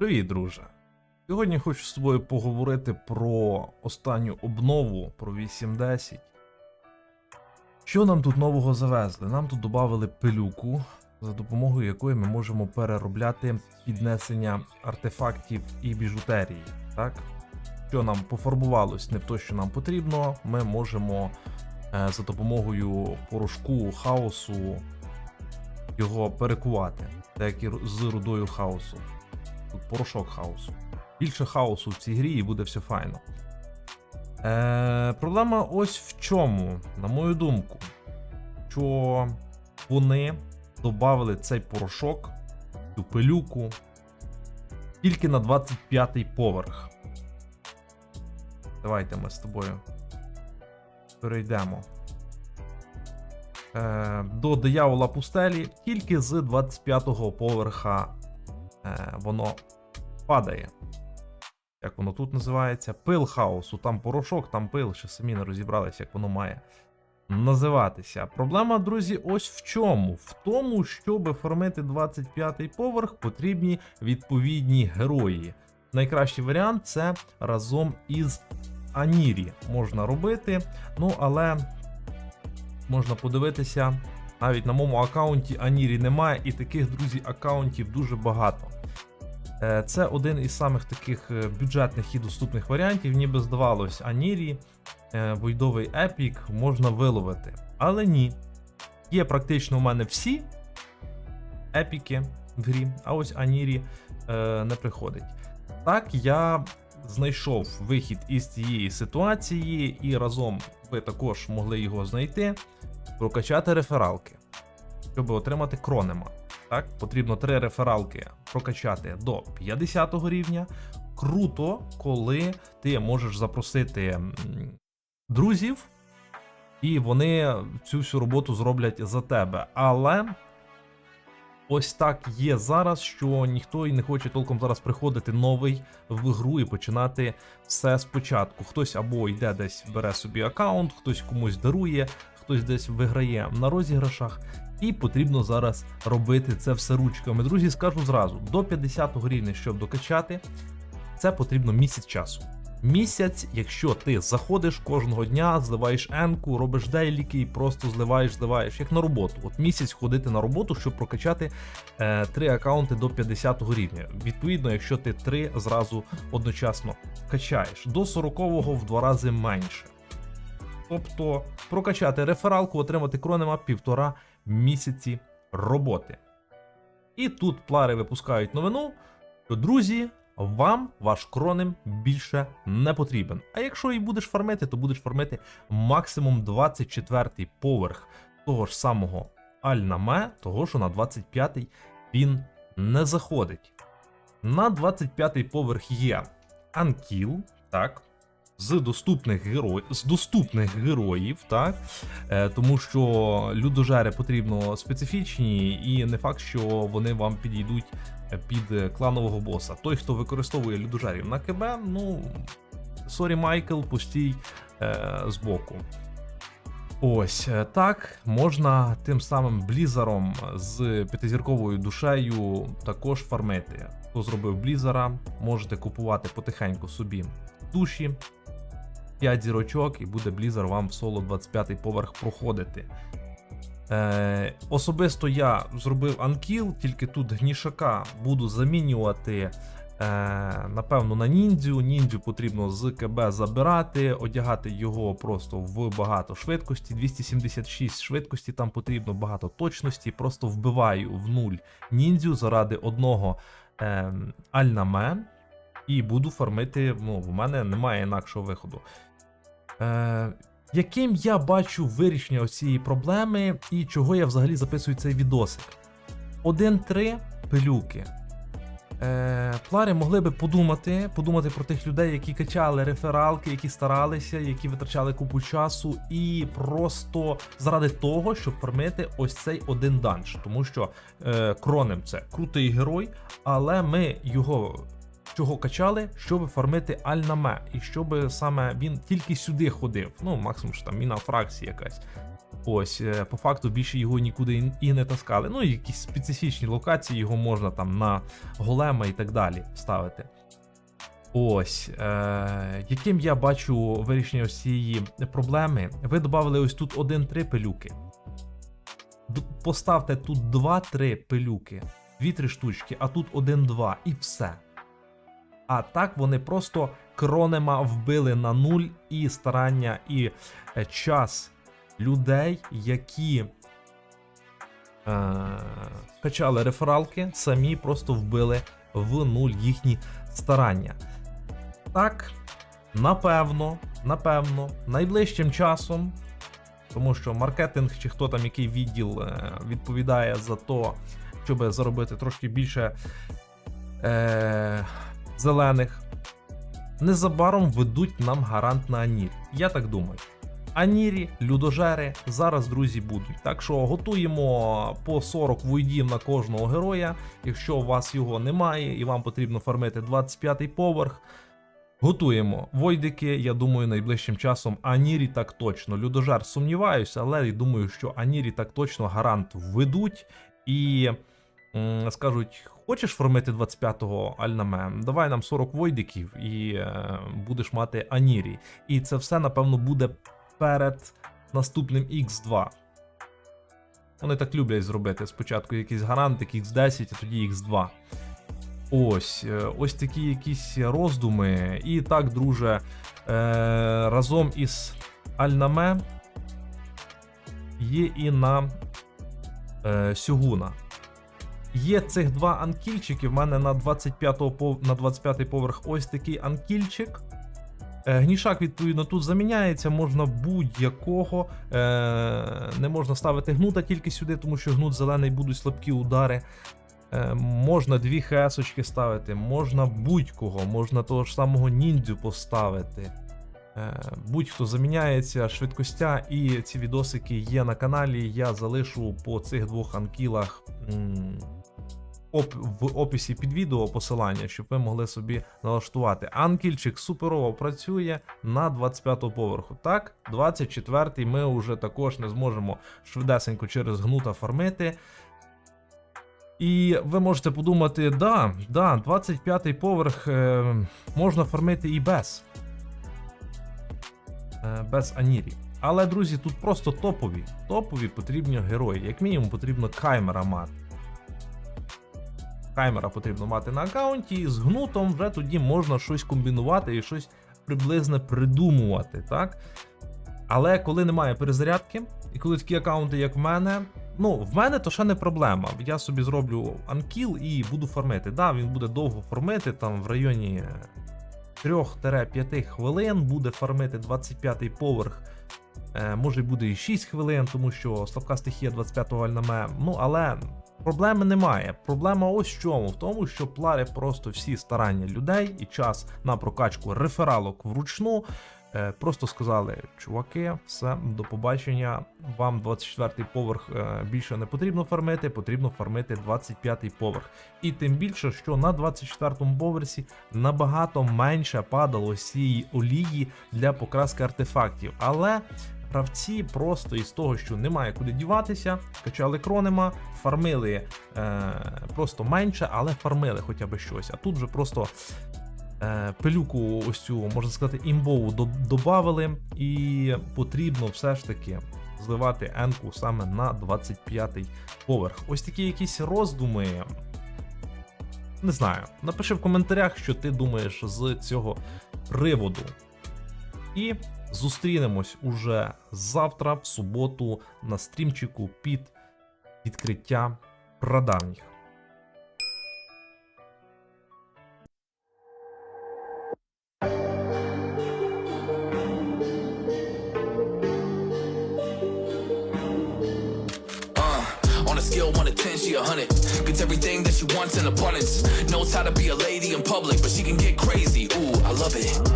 Привіт, друже. Сьогодні хочу з тобою поговорити про останню обнову про 8.10. Що нам тут нового завезли? Нам тут додали пилюку, за допомогою якої ми можемо переробляти піднесення артефактів і біжутерії. Так? Що нам пофарбувалось не в те, що нам потрібно, ми можемо е, за допомогою порошку хаосу його перекувати, так як і з рудою хаосу. Порошок хаосу. Більше хаосу в цій грі і буде все файно. Е, проблема ось в чому, на мою думку, що вони додали цей порошок, цю пилюку тільки на 25-й поверх. Давайте ми з тобою перейдемо. Е, до диявола пустелі тільки з 25-го поверха воно падає. Як воно тут називається? Пил хаосу. Там порошок, там пил, ще самі не розібралися, як воно має називатися. Проблема, друзі, ось в чому? В тому, щоб формити 25-й поверх, потрібні відповідні герої. Найкращий варіант це разом із Анірі можна робити. Ну, але можна подивитися. Навіть на моєму аккаунті Анірі немає, і таких, друзі, аккаунтів дуже багато. Е, Це один із самих таких е, бюджетних і доступних варіантів, ніби здавалось, Анірі, е, Войдовий епік можна виловити. Але ні. Є практично у мене всі епіки в грі, а ось Анірі е, не приходить. Так, я знайшов вихід із цієї ситуації, і разом ви також могли його знайти, прокачати рефералки, щоб отримати кронема. Так, потрібно три рефералки прокачати до 50 рівня. Круто, коли ти можеш запросити друзів, і вони цю всю роботу зроблять за тебе. Але ось так є зараз, що ніхто і не хоче толком зараз приходити новий в гру і починати все спочатку. Хтось або йде десь бере собі аккаунт, хтось комусь дарує, хтось десь виграє на розіграшах. І потрібно зараз робити це все ручками. Друзі, скажу зразу: до 50 рівня, щоб докачати, це потрібно місяць часу. Місяць, якщо ти заходиш кожного дня, зливаєш енку, робиш дейліки і просто зливаєш, зливаєш, як на роботу. От місяць ходити на роботу, щоб прокачати е, три аккаунти до 50 рівня. Відповідно, якщо ти три зразу одночасно качаєш, до 40-го в два рази менше. Тобто прокачати рефералку, отримати кронема півтора місяці роботи. І тут плари випускають новину, що друзі, вам ваш кронем більше не потрібен. А якщо і будеш фармити, то будеш фармити максимум 24-й поверх того ж самого Альнаме, того що на 25-й він не заходить. На 25-й поверх є Анкіл, так. З доступних героїв, з доступних героїв, так е, тому що людожери потрібно специфічні, і не факт, що вони вам підійдуть під кланового боса. Той, хто використовує людожерів на КБ, ну сорі, Майкл, постій е, збоку. Ось е, так можна тим самим блізером з п'ятизірковою душею також фармити. Хто зробив блізера, можете купувати потихеньку собі душі. 5 зірочок, і буде Blizzard вам в соло 25 поверх проходити. Е, Особисто я зробив анкіл, тільки тут гнішака буду замінювати. е, Напевно, на ніндзю. Ніндзю потрібно з КБ забирати, одягати його просто в багато швидкості. 276 швидкості, там потрібно багато точності. Просто вбиваю в нуль ніндзю заради одного е, альнаме. І буду фармити. Ну, в мене немає інакшого виходу. Е, яким я бачу вирішення цієї проблеми і чого я взагалі записую цей відосик? 1-3 пилюки. Е, Плари могли би подумати, подумати про тих людей, які качали рефералки, які старалися, які витрачали купу часу, і просто заради того, щоб фармити ось цей один данж. Тому що е, Кронем це крутий герой, але ми його чого качали, щоб фармити Альнаме, і щоб саме він тільки сюди ходив. Ну, максимум що там міна фракція якась. Ось, е, по факту більше його нікуди і- не таскали. Ну, якісь специфічні локації його можна там на голема і так далі ставити. Ось, е, яким я бачу вирішення ось проблеми. Ви додали ось тут 1-3 пилюки. Д- Поставте тут 2-3 пилюки, 2-3 штучки, а тут 1-2 і все. А так вони просто кронема вбили на нуль і старання, і е, час людей, які е, качали рефералки, самі просто вбили в нуль їхні старання. Так, напевно, напевно, найближчим часом, тому що маркетинг чи хто там який відділ е, відповідає за то, щоб заробити трошки більше е, зелених, незабаром ведуть нам гарант на Анірі. Я так думаю. Анірі, людожери зараз, друзі, будуть. Так що готуємо по 40 войдів на кожного героя. Якщо у вас його немає і вам потрібно фармити 25-й поверх. Готуємо войдики, я думаю, найближчим часом Анірі так точно. Людожер сумніваюся, але я думаю, що Анірі так точно гарант введуть і скажуть: хочеш формити 25-го Альнаме? Давай нам 40 войдиків і е, будеш мати Анірі. І це все, напевно, буде перед наступним X2. Вони так люблять зробити. Спочатку якийсь гарантик X10, а тоді X2. Ось, е, ось такі якісь роздуми. І так, друже, е, разом із Альнаме є і на е, Сюгуна. Є цих два анкільчики. В мене на 25 пов... на 25 поверх ось такий анкільчик. Е, Гнішак, відповідно, тут заміняється, можна будь-якого. Е, не можна ставити гнута тільки сюди, тому що гнут зелений будуть слабкі удари. Е, можна дві хесочки ставити, можна будь-кого, можна того ж самого ніндзю поставити. Будь-хто заміняється, швидкостя, і ці відосики є на каналі. Я залишу по цих двох анкілах оп, в описі під відео посилання, щоб ви могли собі налаштувати. Анкільчик суперово працює на 25 поверху. Так, 24-й ми вже також не зможемо швидесенько через гнута фармити. І ви можете подумати, да, да, 25-й поверх е, можна фармити і без. Е, без Анірі. Але, друзі, тут просто топові. Топові потрібні герої. Як мінімум, потрібно каймера мати. Каймера потрібно мати на аккаунті, і з гнутом вже тоді можна щось комбінувати і щось приблизне придумувати, так? Але коли немає перезарядки, і коли такі аккаунти, як в мене, ну, в мене то ще не проблема. Я собі зроблю анкіл і буду фармити. Да, він буде довго фармити, там в районі 3-5 хвилин буде фармити 25-й поверх. Е, може буде і 6 хвилин, тому що слабка стихія 25-го альнаме. Ну, але проблеми немає. Проблема ось в чому: в тому, що плари просто всі старання людей і час на прокачку рефералок вручну. Е, Просто сказали, чуваки, все, до побачення. Вам 24-й поверх е, більше не потрібно фармити, потрібно фармити 25-й поверх. І тим більше, що на 24-му поверсі набагато менше падало цієї олії для покраски артефактів. Але гравці просто із того, що немає куди діватися, качали кронема, фармили е, просто менше, але фармили хоча б щось. А тут вже просто е, пилюку ось цю, можна сказати, імбову до- і потрібно все ж таки зливати енку саме на 25-й поверх. Ось такі якісь роздуми. Не знаю. Напиши в коментарях, що ти думаєш з цього приводу. І зустрінемось уже завтра, в суботу, на стрімчику під відкриття прадавніх. Uh, scale 1 to 10, she a 100. Gets everything that she wants in abundance. Knows how to be a lady in public, but she can get crazy. Ooh, I love it.